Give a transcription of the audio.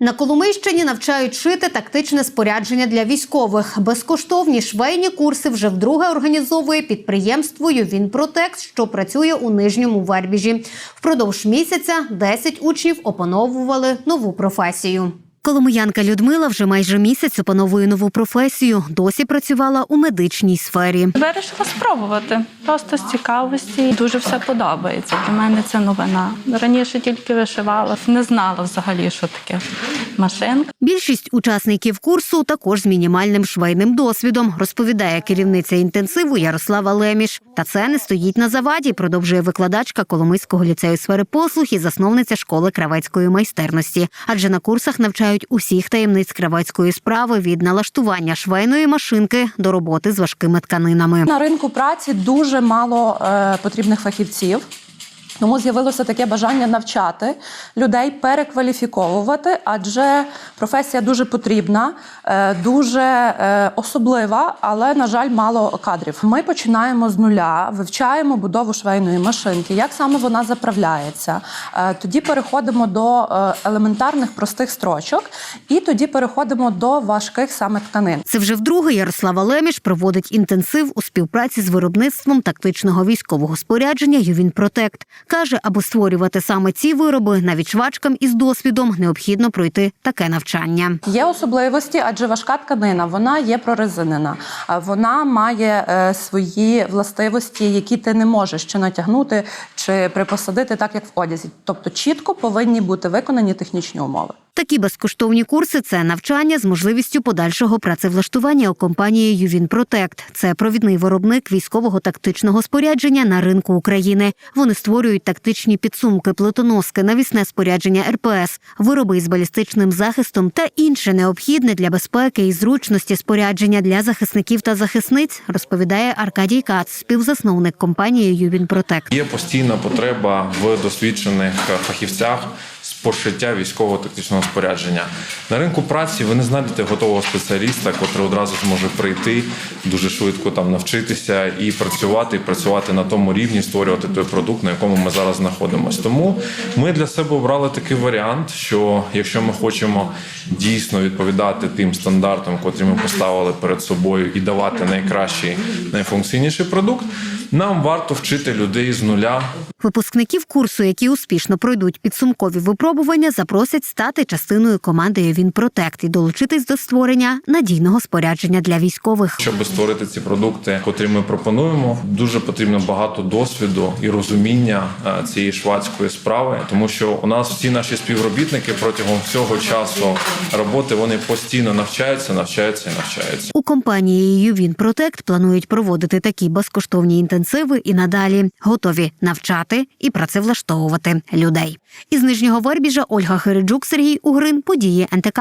На Коломийщині навчають шити тактичне спорядження для військових. Безкоштовні швейні курси вже вдруге організовує підприємство Ювінпротекс, що працює у нижньому Вербіжі. Впродовж місяця 10 учнів опановували нову професію. Коломиянка Людмила вже майже місяць опановує нову професію. Досі працювала у медичній сфері. Вирішила спробувати. Просто з цікавості. Дуже все подобається. Для мене це новина. Раніше тільки вишивала, не знала взагалі, що таке машинка. Більшість учасників курсу також з мінімальним швейним досвідом, розповідає керівниця інтенсиву Ярослава Леміш. Та це не стоїть на заваді, продовжує викладачка Коломийського ліцею сфери послуг і засновниця школи кравецької майстерності. Адже на курсах навчають усіх таємниць кравецької справи від налаштування швейної машинки до роботи з важкими тканинами. На ринку праці дуже мало е, потрібних фахівців. Тому з'явилося таке бажання навчати людей, перекваліфіковувати, адже професія дуже потрібна, е, дуже е, особлива, але, на жаль, мало кадрів. Ми починаємо з нуля, вивчаємо будову швейної машинки, як саме вона заправляється. Е, Тоді переходимо до елементарних простих строчок, і тоді переходимо до важких саме тканин. Це вже вдруге Ярослава Леміш проводить інтенсив у співпраці з виробництвом тактичного військового спорядження Ювінпротект. Каже, аби створювати саме ці вироби, навіть швачкам із досвідом необхідно пройти таке навчання. Є особливості, адже важка тканина вона є прорезинена. Вона має е, свої властивості, які ти не можеш чи натягнути, чи припосадити так, як в одязі. Тобто чітко повинні бути виконані технічні умови. Такі безкоштовні курси це навчання з можливістю подальшого працевлаштування у компанії Ювінпротект. Це провідний виробник військового тактичного спорядження на ринку України. Вони створюють тактичні підсумки, плитоноски, навісне спорядження РПС, вироби із балістичним захистом та інше необхідне для безпеки і зручності спорядження для захисників та захисниць, розповідає Аркадій Кац, співзасновник компанії Ювінпротект. Є постійна потреба в досвідчених фахівцях пошиття військового тактичного спорядження. На ринку праці ви не знайдете готового спеціаліста, котрий одразу зможе прийти дуже швидко там навчитися і працювати, і працювати на тому рівні, створювати той продукт, на якому ми зараз знаходимося. Тому ми для себе обрали такий варіант, що якщо ми хочемо дійсно відповідати тим стандартам, котрі ми поставили перед собою, і давати найкращий, найфункційніший продукт, нам варто вчити людей з нуля Випускників курсу, які успішно пройдуть підсумкові випробування, запросять стати частиною команди Вінпротект і долучитись до створення надійного спорядження для військових. Щоб створити ці продукти, котрі ми пропонуємо, дуже потрібно багато досвіду і розуміння е, цієї швадської справи, тому що у нас всі наші співробітники протягом всього часу роботи вони постійно навчаються, навчаються і навчаються. У компанії Ювінпротект планують проводити такі безкоштовні інтенсиви і надалі готові навчати і працевлаштовувати людей. Із нижнього Вербіжа Ольга Хириджук, Сергій Угрин, події НТК.